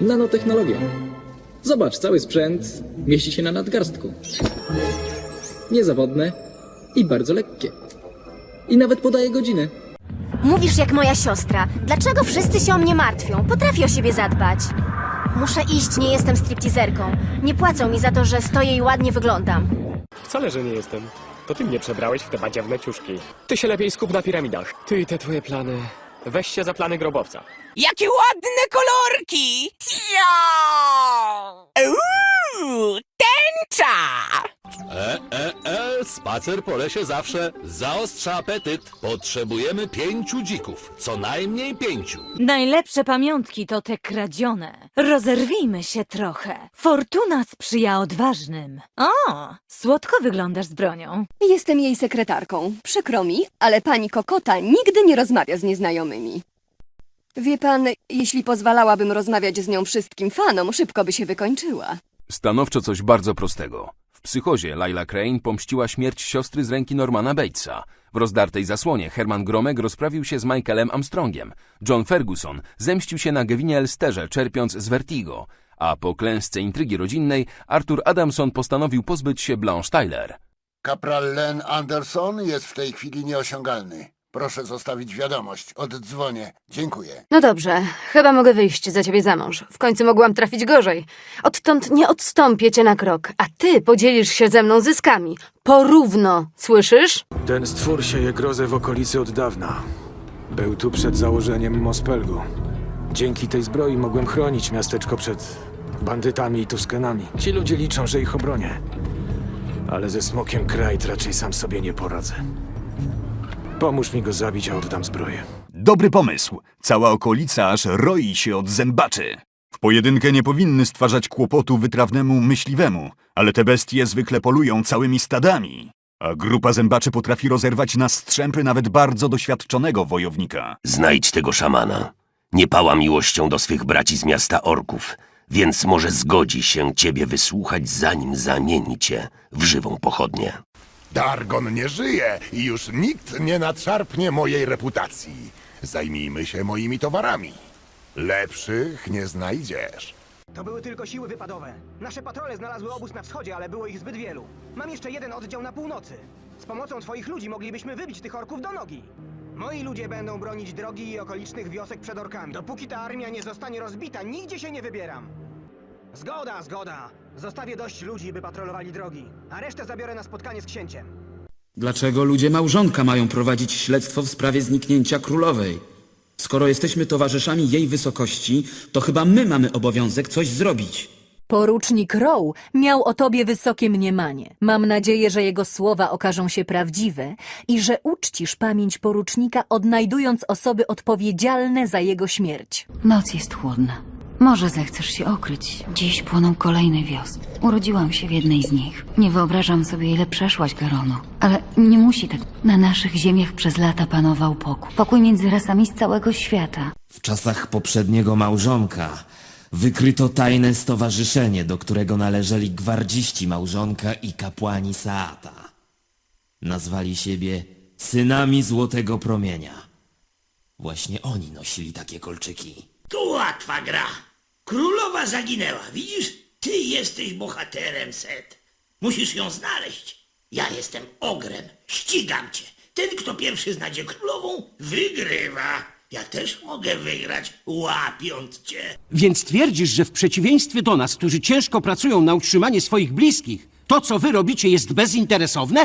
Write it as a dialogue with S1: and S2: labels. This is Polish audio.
S1: Nanotechnologia. Zobacz, cały sprzęt mieści się na nadgarstku. Niezawodne i bardzo lekkie. I nawet podaje godziny.
S2: Mówisz jak moja siostra. Dlaczego wszyscy się o mnie martwią? Potrafię o siebie zadbać. Muszę iść, nie jestem striptizerką. Nie płacą mi za to, że stoję i ładnie wyglądam.
S3: Wcale, że nie jestem. To ty mnie przebrałeś w te badziewne ciuszki. Ty się lepiej skup na piramidach. Ty i te twoje plany. Weź się za plany grobowca.
S4: Jakie ładne kolorki! Ja!
S5: Spacer po lesie zawsze zaostrza apetyt. Potrzebujemy pięciu dzików, co najmniej pięciu.
S6: Najlepsze pamiątki to te kradzione. Rozerwijmy się trochę. Fortuna sprzyja odważnym. O, słodko wyglądasz z bronią.
S7: Jestem jej sekretarką. Przykro mi, ale pani Kokota nigdy nie rozmawia z nieznajomymi. Wie pan, jeśli pozwalałabym rozmawiać z nią wszystkim fanom, szybko by się wykończyła.
S8: Stanowczo coś bardzo prostego. Psychozie Laila Crane pomściła śmierć siostry z ręki Normana Batesa. W rozdartej zasłonie Herman Gromek rozprawił się z Michaelem Armstrongiem. John Ferguson zemścił się na Gewinie Elsterze, czerpiąc z Vertigo. A po klęsce intrygi rodzinnej Arthur Adamson postanowił pozbyć się Blanche Tyler.
S9: Kapral Len Anderson jest w tej chwili nieosiągalny. Proszę zostawić wiadomość. Oddzwonię. Dziękuję.
S10: No dobrze, chyba mogę wyjść za ciebie za mąż. W końcu mogłam trafić gorzej. Odtąd nie odstąpię cię na krok, a ty podzielisz się ze mną zyskami. Porówno, słyszysz?
S11: Ten stwór sieje grozę w okolicy od dawna. Był tu przed założeniem Mospelgu. Dzięki tej zbroi mogłem chronić miasteczko przed bandytami i Tuskenami. Ci ludzie liczą, że ich obronię. Ale ze smokiem Krajt raczej sam sobie nie poradzę. Pomóż mi go zabić, a oddam zbroję.
S12: Dobry pomysł. Cała okolica aż roi się od zębaczy. W pojedynkę nie powinny stwarzać kłopotu wytrawnemu myśliwemu, ale te bestie zwykle polują całymi stadami. A grupa zębaczy potrafi rozerwać na strzępy nawet bardzo doświadczonego wojownika.
S5: Znajdź tego szamana. Nie pała miłością do swych braci z miasta orków, więc może zgodzi się ciebie wysłuchać, zanim zamieni cię w żywą pochodnię.
S9: Dargon nie żyje i już nikt nie nadszarpnie mojej reputacji. Zajmijmy się moimi towarami. Lepszych nie znajdziesz.
S4: To były tylko siły wypadowe. Nasze patrole znalazły obóz na wschodzie, ale było ich zbyt wielu. Mam jeszcze jeden oddział na północy. Z pomocą twoich ludzi moglibyśmy wybić tych orków do nogi. Moi ludzie będą bronić drogi i okolicznych wiosek przed orkami. Dopóki ta armia nie zostanie rozbita, nigdzie się nie wybieram. Zgoda, zgoda. Zostawię dość ludzi, by patrolowali drogi, a resztę zabiorę na spotkanie z księciem.
S1: Dlaczego ludzie małżonka mają prowadzić śledztwo w sprawie zniknięcia królowej? Skoro jesteśmy towarzyszami jej wysokości, to chyba my mamy obowiązek coś zrobić.
S6: Porucznik Rowe miał o tobie wysokie mniemanie. Mam nadzieję, że jego słowa okażą się prawdziwe i że uczcisz pamięć porucznika, odnajdując osoby odpowiedzialne za jego śmierć.
S10: Noc jest chłodna. Może zechcesz się okryć. Dziś płoną kolejne wioski. Urodziłam się w jednej z nich. Nie wyobrażam sobie, ile przeszłaś, Garono. Ale nie musi tak. Na naszych ziemiach przez lata panował pokój. Pokój między rasami z całego świata.
S13: W czasach poprzedniego małżonka wykryto tajne stowarzyszenie, do którego należeli gwardziści małżonka i kapłani Saata. Nazwali siebie synami Złotego Promienia. Właśnie oni nosili takie kolczyki.
S4: To łatwa gra. Królowa zaginęła, widzisz? Ty jesteś bohaterem, Set. Musisz ją znaleźć. Ja jestem ogrem, ścigam cię. Ten, kto pierwszy znajdzie królową, wygrywa. Ja też mogę wygrać, łapiąc cię.
S11: Więc twierdzisz, że w przeciwieństwie do nas, którzy ciężko pracują na utrzymanie swoich bliskich, to co wy robicie jest bezinteresowne?